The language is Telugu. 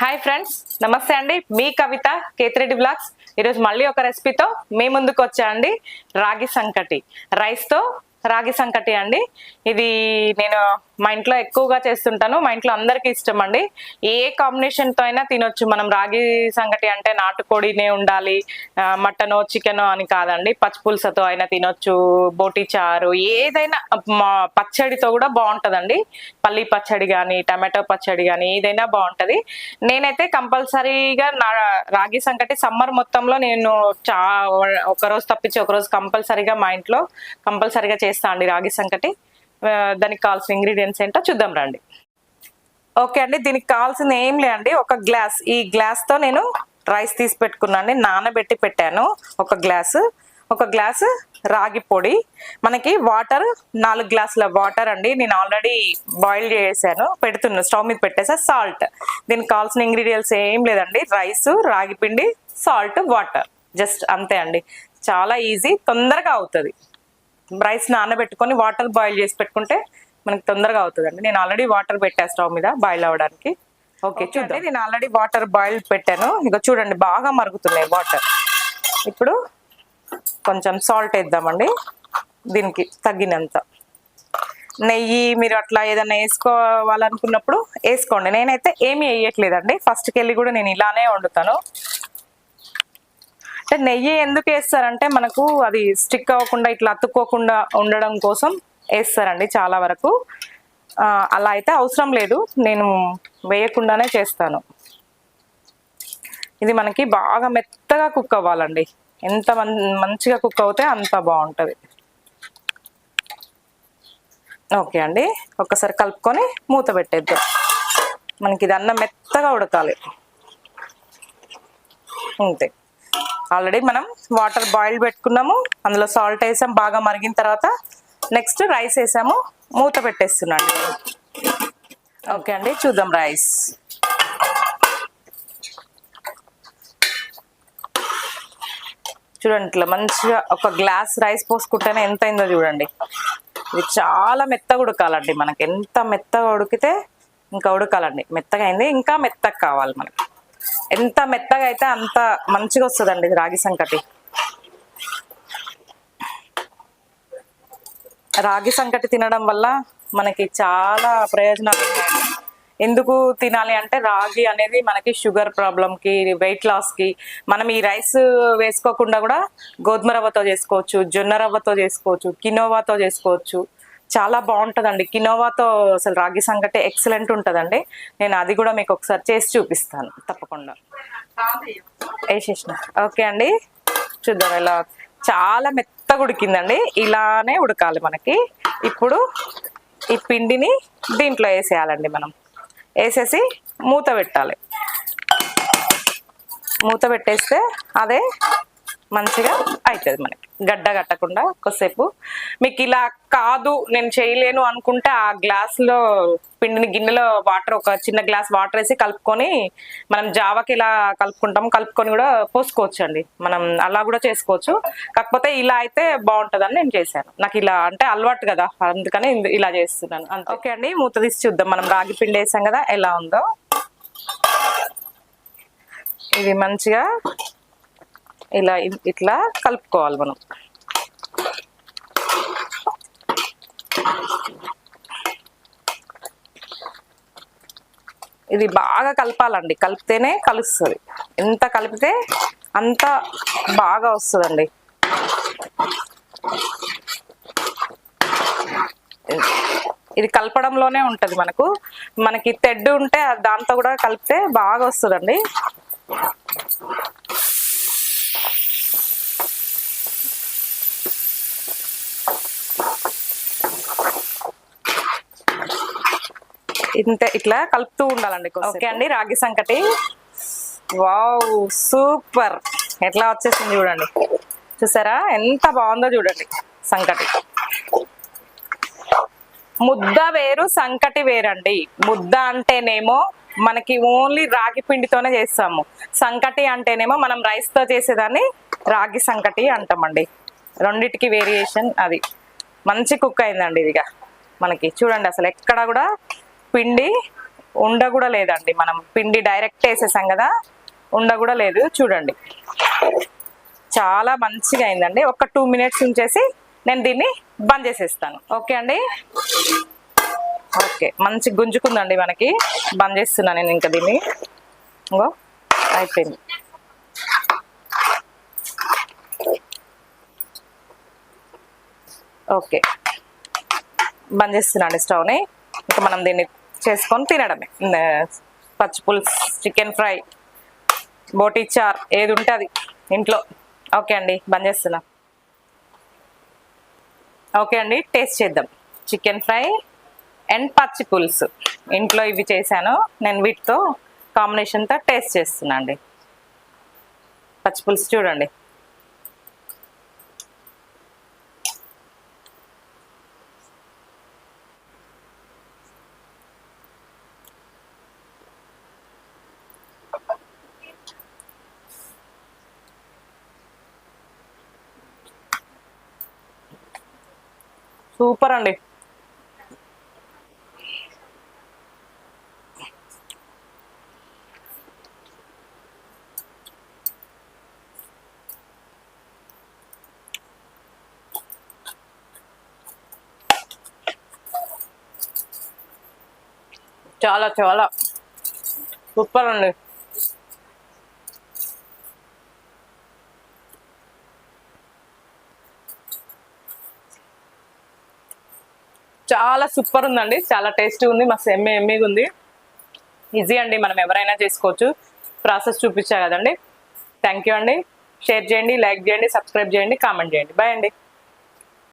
హాయ్ ఫ్రెండ్స్ నమస్తే అండి. మీ కవిత కేతిరెడ్డి బ్లాగ్స్. ఈరోజు మళ్ళీ ఒక రెసిపీతో మీ ముందుకు వచ్చా అండి. రాగి సంకటి. రైస్తో రాగి సంకటి అండి. ఇది నేను మా ఇంట్లో ఎక్కువగా చేస్తుంటాను. మా ఇంట్లో అందరికీ ఇష్టం అండి. ఏ కాంబినేషన్తో అయినా తినొచ్చు. మనం రాగి సంకటి అంటే నాటుకోడినే ఉండాలి మటను చికెన్ అని కాదండి. పచ్చిపులుసతో అయినా తినొచ్చు. బోటి చారు ఏదైనా పచ్చడితో కూడా బాగుంటుందండి. పల్లి పచ్చడి కానీ టమాటో పచ్చడి కానీ ఏదైనా బాగుంటుంది. నేనైతే కంపల్సరీగా నా రాగి సంకటి సమ్మర్ మొత్తంలో నేను చా ఒక రోజు తప్పించి ఒక రోజు కంపల్సరీగా మా ఇంట్లో కంపల్సరీగా చేస్తా అండి రాగి సంకటి. దానికి కావాల్సిన ఇంగ్రీడియంట్స్ ఏంటో చూద్దాం రండి. ఓకే అండి దీనికి కావాల్సింది ఏం లేదండి. ఒక గ్లాస్ ఈ గ్లాస్తో నేను రైస్ తీసి పెట్టుకున్నాను నానబెట్టి పెట్టాను ఒక గ్లాసు. ఒక గ్లాసు రాగి పొడి. మనకి వాటర్ నాలుగు గ్లాసుల వాటర్ అండి. నేను ఆల్రెడీ బాయిల్ చేసాను పెడుతున్నాను స్టవ్ మీద పెట్టేసా సాల్ట్ దీనికి కావాల్సిన ఇంగ్రీడియంట్స్ ఏం లేదండి. రైస్ రాగి పిండి సాల్ట్ వాటర్ జస్ట్ అంతే అండి. చాలా ఈజీ తొందరగా అవుతుంది. రైస్ నానబెట్టుకొని వాటర్ బాయిల్ చేసి పెట్టుకుంటే మనకి తొందరగా అవుతుందండి. నేను ఆల్రెడీ వాటర్ పెట్టా స్టవ్ మీద బాయిల్ అవ్వడానికి. ఓకే చూద్దాం. నేను ఆల్రెడీ వాటర్ బాయిల్ పెట్టాను. ఇక చూడండి బాగా మరుగుతున్నాయి వాటర్. ఇప్పుడు కొంచెం సాల్ట్ వేద్దామండి. దీనికి తగ్గినంత. నెయ్యి మీరు అట్లా ఏదైనా వేసుకోవాలనుకున్నప్పుడు వేసుకోండి. నేనైతే ఏమీ వేయట్లేదండి. ఫస్ట్కి వెళ్ళి కూడా నేను ఇలానే వండుతాను. అంటే నెయ్యి ఎందుకు వేస్తారంటే మనకు అది స్టిక్ అవ్వకుండా ఇట్లా అతుక్కోకుండా ఉండడం కోసం వేస్తారండి చాలా వరకు. అలా అయితే అవసరం లేదు. నేను వేయకుండానే చేస్తాను. ఇది మనకి బాగా మెత్తగా కుక్ అవ్వాలండి. ఎంత మంచిగా కుక్ అవుతే అంత బాగుంటుంది. ఓకే అండి. ఒక్కసారి కలుపుకొని మూత పెట్టేద్దాం. మనకి ఇది అన్నం మెత్తగా ఉడకాలి. అంతే. ఆల్రెడీ మనం వాటర్ బాయిల్ పెట్టుకున్నాము. అందులో సాల్ట్ వేసాం. బాగా మరిగిన తర్వాత నెక్స్ట్ రైస్ వేసాము. మూత పెట్టేస్తున్నాండి ఓకే అండి చూద్దాం రైస్. చూడండి ఇట్లా మంచిగా ఒక గ్లాస్ రైస్ పోసుకుంటేనే ఎంత అయిందో చూడండి. ఇది చాలా మెత్తగా ఉడకాలండి మనకి. ఎంత మెత్తగా ఉడికితే ఇంకా ఉడకాలండి. మెత్తగా అయింది ఇంకా మెత్తగా కావాలి మనకి. ఎంత మెత్తగా అయితే అంత మంచిగా వస్తుందండి రాగి సంకటి. రాగి సంకటి తినడం వల్ల మనకి చాలా ప్రయోజనాలు ఉన్నాయి. ఎందుకు తినాలి అంటే రాగి అనేది మనకి షుగర్ ప్రాబ్లంకి వెయిట్ లాస్కి మనం ఈ రైస్ వేసుకోకుండా కూడా గోధుమ రవ్వతో చేసుకోవచ్చు జొన్న రవ్వతో చేసుకోవచ్చు కినోవాతో చేసుకోవచ్చు. చాలా బాగుంటుందండి. కినోవాతో అసలు రాగి సంగటే ఎక్సలెంట్ ఉంటుందండి. నేను అది కూడా మీకు ఒకసారి చేసి చూపిస్తాను తప్పకుండా. వేసేసిన ఓకే అండి. చూద్దాం ఎలా చాలా మెత్తగా ఉడికిందండి. ఇలానే ఉడకాలి మనకి. ఇప్పుడు ఈ పిండిని దీంట్లో వేసేయాలండి మనం. వేసేసి మూత పెట్టాలి. మూత పెట్టేస్తే అదే మంచిగా అవుతుంది మనకి. గడ్డ కట్టకుండా కొద్దిసేపు. మీకు ఇలా కాదు నేను చేయలేను అనుకుంటే ఆ గ్లాస్లో పిండిని గిన్నెలో వాటర్ ఒక చిన్న గ్లాస్ వాటర్ వేసి కలుపుకొని మనం జావకి ఇలా కలుపుకుంటాం. కలుపుకొని కూడా పోసుకోవచ్చు అండి మనం అలా కూడా చేసుకోవచ్చు. కాకపోతే ఇలా అయితే బాగుంటుందని నేను చేశాను. నాకు ఇలా అంటే అలవాటు కదా అందుకని ఇందు- ఇలా చేస్తున్నాను. అంతే. ఓకే అండి మూత తీసి చూద్దాం. మనం రాగి పిండి వేసాం కదా ఎలా ఉందో. ఇది మంచిగా ఇలా ఇట్లా కలుపుకోవాలి మనం. ఇది బాగా కలపాలండి. కలిపితేనే కలుస్తుంది. ఎంత కలిపితే అంత బాగా వస్తుందండి. ఇది కలపడంలోనే ఉంటుంది మనకు. మనకి తెడ్డు ఉంటే దాంతో కూడా కలిపితే బాగా వస్తుందండి. ఇంత ఇట్లా కలుపుతూ ఉండాలండి ఓకే అండి రాగి సంకటి. Wow super. ఎట్లా వచ్చేసింది చూడండి. చూసారా? ఎంత బాగుందో చూడండి సంకటి. ముద్ద వేరు సంకటి వేరండి. ముద్ద అంటేనేమో మనకి ఓన్లీ రాగి పిండితోనే చేస్తాము. సంకటి అంటేనేమో మనం రైస్తో చేసేదాన్ని రాగి సంకటి అంటామండి. రెండిటికి వేరియేషన్ అది. మంచి కుక్ అయిందండి ఇదిగా మనకి. చూడండి అసలు ఎక్కడ కూడా పిండి ఉండ కూడా లేదండి మనం పిండి డైరెక్ట్ వేసేసాం కదా ఉండ కూడా లేదు. చూడండి. చాలా మంచిగా అయిందండి. ఒక టూ మినిట్స్ ఉంచేసి నేను దీన్ని బంద్ చేసేస్తాను. ఓకే అండి? ఓకే. మంచి గుంజుకుందండి మనకి. బంద్ చేస్తున్నాను నేను ఇంకా దీన్ని. ఇంకో అయిపోయింది. ఓకే. బంద్ చేస్తున్నాండి స్టవ్ని. ఇంకా మనం దీన్ని చేసుకొని తినడమే. ఇంద పచ్చి పులుసు చికెన్ ఫ్రై బోటీ చార్ ఏది ఉంటుంది ఇంట్లో. ఓకే అండి బంద్ చేస్తున్నా. ఓకే అండి టేస్ట్ చేద్దాం. చికెన్ ఫ్రై అండ్ పచ్చి పులుసు. ఇంట్లో ఇవి చేశాను. నేను వీటితో కాంబినేషన్తో టేస్ట్ చేస్తున్నా అండి. పచ్చి పులుసు చూడండి. సూపర్ అండి. చాలా చాలా సూపర్ అండి. చాలా సూపర్ ఉందండి. చాలా టేస్టీ ఉంది. మస్తు ఎమ్మె ఎమ్మెగా ఉంది. ఈజీ అండి. మనం ఎవరైనా చేసుకోవచ్చు. ప్రాసెస్ చూపించా కదండి. థ్యాంక్ యూ అండి. షేర్ చేయండి లైక్ చేయండి సబ్స్క్రైబ్ చేయండి కామెంట్ చేయండి. బాయ్ అండి.